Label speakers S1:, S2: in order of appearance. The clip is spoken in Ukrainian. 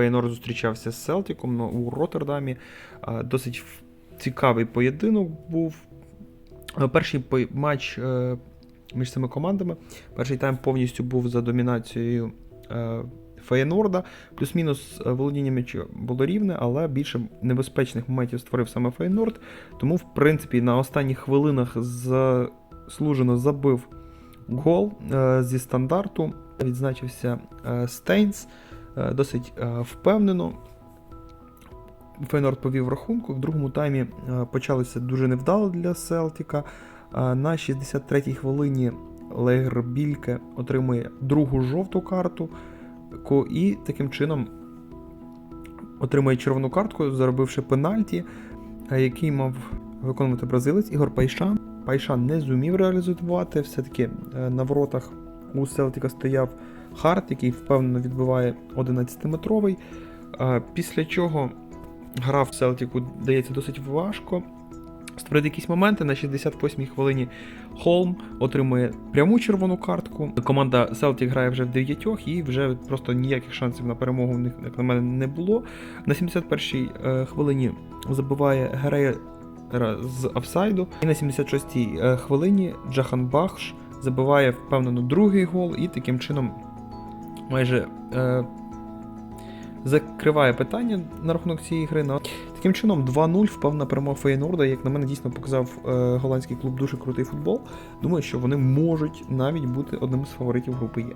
S1: Фейнор зустрічався з Селтіком ну, у Роттердамі. Досить цікавий поєдинок був. Е, Перший матч е, між цими командами. Перший тайм повністю був за домінацією е, Феєнорда. Плюс-мінус е, володіння м'яча було рівне, але більше небезпечних моментів створив саме Фейнорд. Тому, в принципі, на останніх хвилинах заслужено забив гол зі стандарту. Відзначився Стейнс досить е, впевнено. Фейнорд повів рахунку. В другому таймі е, почалося дуже невдало для Селтіка. Е, На 63-й хвилині Легр Більке отримує другу жовту карту і таким чином отримує червону картку, заробивши пенальті, е, який мав виконувати бразилець Ігор Пайшан. Пайшан не зумів реалізувати. Все-таки е, на воротах у Селтіка стояв Харт, який впевнено відбиває 11-метровий. Е, Після чого гра в Селтіку дається досить важко. Створити якісь моменти на 68-й хвилині Холм отримує пряму червону картку. Команда Селтік грає вже в дев'ятьох, і вже просто ніяких шансів на перемогу в них, як на мене, не було. На 71-й е, хвилині забиває Герея з офсайду. І на 76-й е, хвилині Джахан Бахш забиває впевнено другий гол і таким чином майже е, закриває питання на рахунок цієї гри. Ну, Таким чином, 2-0 впав на Фейнорда. Як на мене дійсно показав е, голландський клуб дуже крутий футбол. Думаю, що вони можуть навіть бути одним з фаворитів групи Є.